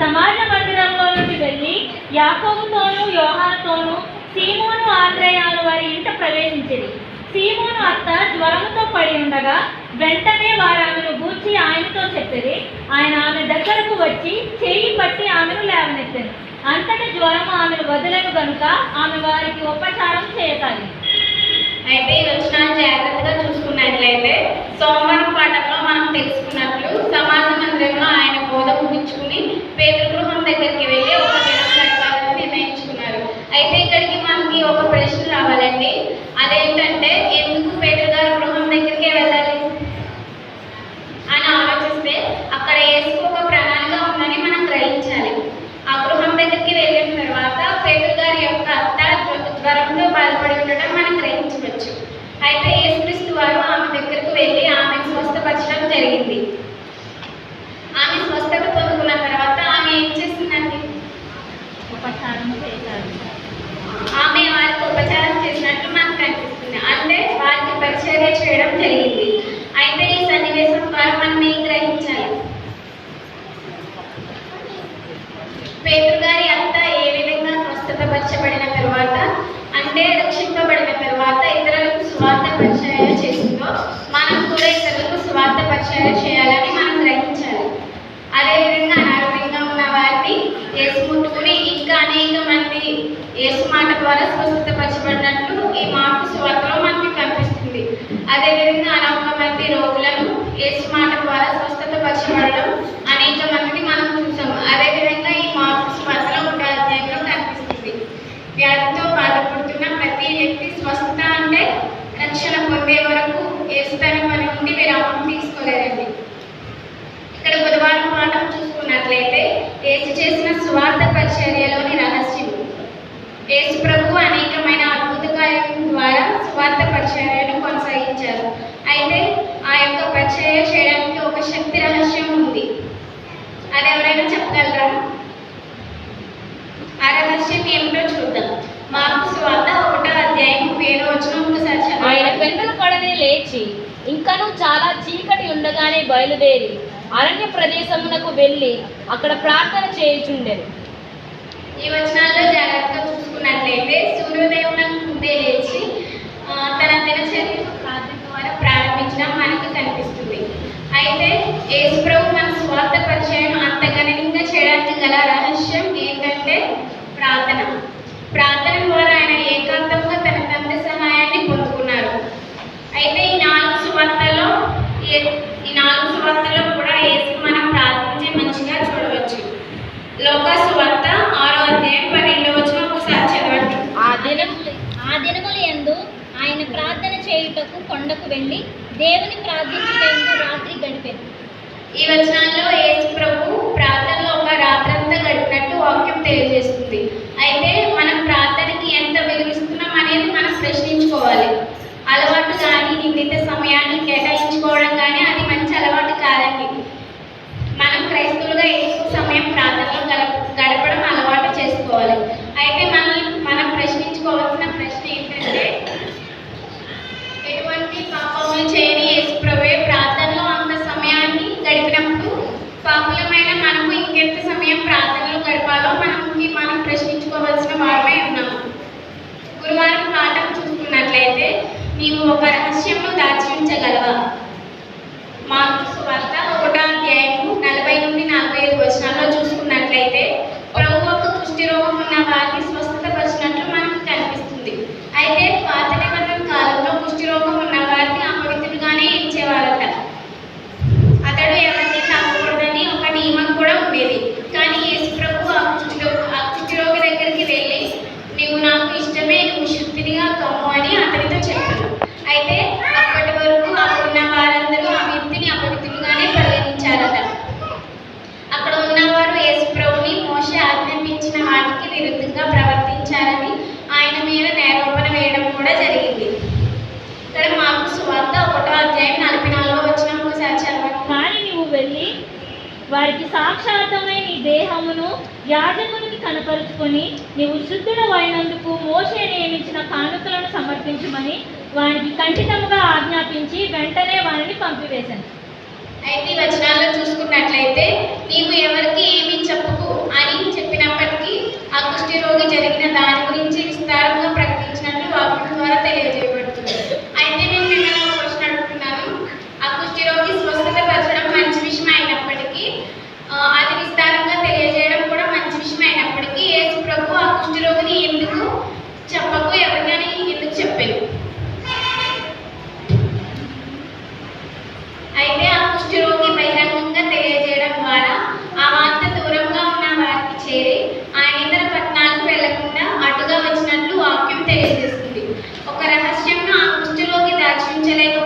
సమాజ వర్ధనంలోకి వెళ్ళి యాకోబుతోనూ యోహానుతోనూ సీమోను ఆశ్రయాలు వారి ఇంట ప్రవేశించింది సీమోను అత్త జ్వరముతో పడి ఉండగా వెంటనే వారు ఆమెను గూర్చి ఆయనతో చెప్పిరి. ఆయన ఆమె దగ్గరకు వచ్చి చేయి పట్టి ఆమెను లేవనెత్తారు అంతటి జ్వరం ఆమెను వదలను కనుక ఆమె వారికి ఉపచారం చేయాలి. అయితే ఈ వచ్చిన జాగ్రత్తగా చూసుకున్నట్లయితే సోమవారం పాఠంలో మనం తెలుసుకున్నట్లు సమాజ మందిరంలో ఆయన నిర్ణయించుకుని ముగించుకుని గృహం దగ్గరికి వెళ్ళి ఒక దినం గడపాలని నిర్ణయించుకున్నారు. అయితే ఇక్కడికి మనకి ఒక ప్రశ్న రావాలండి. అదేంటంటే ఎందుకు పేదల గారు గృహం దగ్గరికి వెళ్ళాలి? అని ఆలోచిస్తే అక్కడ ఏసుకు ఒక ప్రణాళిక ఉందని మనం గ్రహించాలి. ఆ గృహం దగ్గరికి వెళ్ళిన తర్వాత పేదల గారి యొక్క అత్త జ్వరంతో బాధపడి ఉండడం మనం గ్రహించవచ్చు. అయితే యేసుక్రీస్తు వారు ఆమె దగ్గరకు వెళ్ళి ఆమెను స్వస్థపరచడం జరిగింది ఆమె స్వస్థత పొందుకున్న తర్వాత ఆమె ఏం చేసిందండి ఉపచారం చేయసాగింది ఆమె వారికి ఉపచారం చేసినట్లు మనకు కనిపిస్తుంది అంటే వారికి పరిచర్య చేయడం జరిగింది. అయితే ఈ సన్నివేశం ద్వారా మనం ఏం గ్రహించాలి. పేతురు గారి అత్త ఏ విధంగా స్వస్థతపరచబడిన తర్వాత అంటే రక్షింపబడిన తర్వాత ఇతరులకు స్వార్థ పరిచర్య చేసిందో మనం కూడా ఇతరులకు స్వార్థ పరిచర్య చేయాలని మనం గ్రహించాలి. అదేవిధంగా అనారోగ్యంగా ఉన్న వారిని యేసు ముట్టుకుని ఇంకా అనేక మంది ఏసు మాట ద్వారా స్వస్థతపరచబడినట్లు ఈ మార్పు స్వార్థలో మనకి కనిపిస్తుంది అదేవిధంగా అనేక మంది రోగులను ఏసు మాట ద్వారా స్వస్థత పరచబడడం అనేక మందిని మనం చూసాము. అదేవిధంగా ఈ మార్పు స్వార్థలో ఒక అధ్యాయంలో కనిపిస్తుంది. వ్యాధితో బాధపడుతున్న ప్రతి వ్యక్తి స్వస్థత అంటే రక్షణ పొందే వరకు యేసు తన ఉండి నుండి విరామం తీసుకోలేరండి ఇక్కడ బుధవారం పాఠం చూసుకున్నట్లయితే ఏసు చేసిన స్వార్థ పరిచర్యలో రహస్యం యేసు ప్రభు అనేకమైన అద్భుత కార్యం ద్వారా స్వార్థ పరిచర్యను కొనసాగించారు అయితే ఆ యొక్క పరిచర్య చేయడానికి ఒక శక్తి రహస్యం ఉంది అది ఎవరైనా చెప్పగలరా? రహస్యం ఏమిటో చూద్దాం. మార్పు స్వార్థ ఒకటో అధ్యాయం ఏడో వచ్చిన ఒకసారి ఆయన పెండల కొడనే లేచి ఇంకనూ చాలా చీకటి ఉండగానే బయలుదేరి అరణ్య ప్రదేశమునకు వెళ్ళి అక్కడ ప్రార్థన చేయుచుండెను. ఈ వచనాల్లో జాగ్రత్తగా చూసుకున్నట్లయితే సూర్యోదయం ముందే లేచి తన దినచర్యను ప్రార్థన ద్వారా ప్రారంభించడం మనకు కనిపిస్తుంది. అయితే యేసు ప్రభు మన స్వార్థ పరిచయం అంత గణనీయంగా చేయడానికి గల రహస్యం ఏంటంటే ప్రార్థన. ప్రార్థన ద్వారా ఆయన ఏకాంతంగా తన తండ్రి సహాయాన్ని పొందుకున్నారు. అయితే ఈ నాలుగు సువార్తల్లో ఏ- ఈ నాలుగు సువార్తల్లో కూడా యేసు మనం ప్రార్థించే మంచిగా చూడవచ్చు. లోకాసు వార్త ఆరో అధ్యాయం పన్నెండవ వచనం ఒకసారి చదవండి. ఆ దినం ఆ దినముల యందు ఆయన ప్రార్థన చేయుటకు కొండకు వెళ్ళి దేవుని ప్రార్థించుటకు రాత్రి గడిపారు. ఈ వచనాల్లో యేసు ప్రభు ప్రార్థనలో ఒక రాత్రంతా కట్టినట్టు వాక్యం తెలియజేస్తుంది. అయితే మనం ప్రార్థనకి ఎంత విలువిస్తున్నాం అనేది మనం ప్రశ్నించుకోవాలి. అలవాటు కానీ నిందిత సమయాన్ని కేటాయించుకోవడం కానీ అది మంచి అలవాటు కాదండి. మనం క్రైస్తవులుగా ఎక్కువ సమయం ప్రార్థనలో గడప గడపడం అలవాటు చేసుకోవాలి అయితే మనల్ని మనం ప్రశ్నించుకోవాల్సిన ప్రశ్న ఏంటంటే ఎటువంటి పాపములు చేయని యేసు ప్రభువే ప్రార్థనలో అంత సమయాన్ని గడిపినప్పుడు పాపులమైన ఎంత సమయం ప్రార్థనలు గడపాలో మనకి మనం ప్రశ్నించుకోవాల్సిన వారమే ఉన్నాము గురువారం పాఠం చూసుకున్నట్లయితే నీవు ఒక రహస్యంలో దాచి ఉంచగలవా మార్కు సువార్త ఒకటో అధ్యాయము నలభై నుండి నలభై ఐదు వచనాల్లో చూసుకున్నట్లయితే ప్రభు ఒక కుష్టి రోగం ఉన్న వారిని స్వస్థతపరిచినట్లు మనకు కనిపిస్తుంది అయితే పాత నిబంధన కాలంలో కుష్టి రోగం ఉన్న వారిని అపవిత్రులుగానే ఎంచేవారట అతడు ఎవరిని తాకకూడదని ఒక నియమం కూడా ఉండేది కానీ యేసు ప్రభు ఆ కుష్టి ఆ కుష్టి రోగి దగ్గరికి వెళ్ళి నీవు నాకు ఇష్టమే నువ్వు కమ్ము అని అతనితో చెప్పాను. అయితే అప్పటి వరకు అక్కడున్న వారందరూ ఆ వ్యక్తిని అపవిత్రులుగానే పరిగణించారట అక్కడ ఉన్నవారు యేసు ప్రభుని మోషే ఆజ్ఞాపించిన వాటికి విరుద్ధంగా ప్రవర్తించారని ఆయన మీద నేరోపణ వేయడం కూడా జరిగింది. ఇక్కడ మాకు సువార్త ఒకటో అధ్యాయం నలభై నాలుగో వచ్చిన ఒకసారి చదవండి. కానీ నువ్వు వెళ్ళి వారికి సాక్షాతమైన నీ దేహమును యాజకుని కనపరుచుకొని నీవు శుద్ధుడవైనందుకు మోసే నియమించిన కానుకలను సమర్పించమని వారికి ఖండితముగా ఆజ్ఞాపించి వెంటనే వారిని పంపివేశాను. అయితే వచనాల్లో చూసుకున్నట్లయితే నీవు ఎవరికి ఏమి చెప్పుకు అని చెప్పినప్పటికీ ఆ కుష్ఠరోగి జరిగిన దాని గురించి విస్తారం direito